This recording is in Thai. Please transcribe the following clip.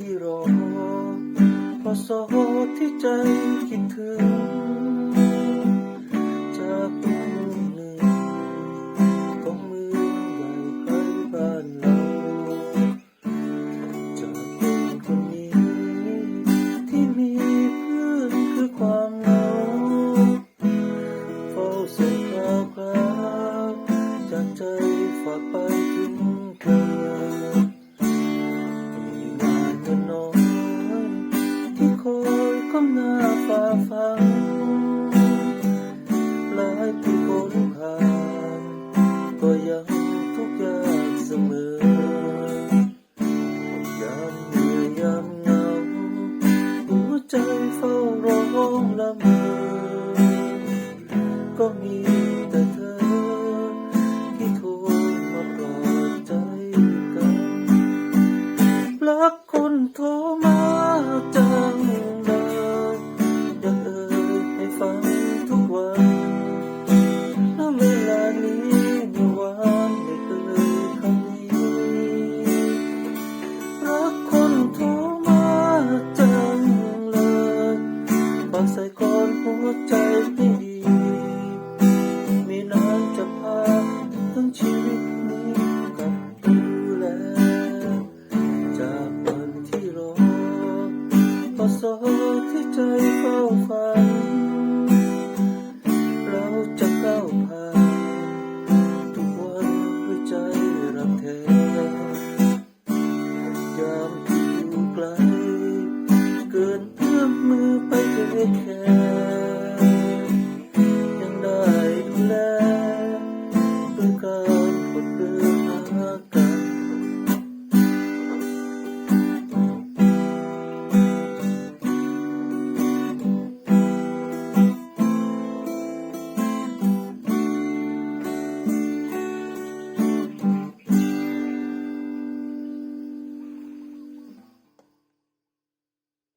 ที่รอพอสอที่ใจคิดถึง จากเมืองหนึ่งของเมืองใหญ่ไกลบ้านเราจากคนคนนี้ ที่มีเพื่อนคือความเหงาเฝ้าส่งข่าวคราวจากใจฝากไปถึง อยก้มหน้าฝ่าฟังหลายปีพ้นผ่านก็ยังทุกข์ยากเสมอยามเหนื่อยยามเหงาหัวใจเฝ้าร้องละเมอก็มีแต่เธอที่โทรมาปลอบใจกันรักคนโทรมา หัวใจให้ดีมีน้ำจะพาทั้งชีวิตนี้กลับดูแลจากวันที่รอพอสอที่ใจเฝ้าฝัน เราจะก้าวผ่านทุกวันด้วยใจรักแท้ยามที่อยู่ไกล เกินเอื้อมมือไปเทแค่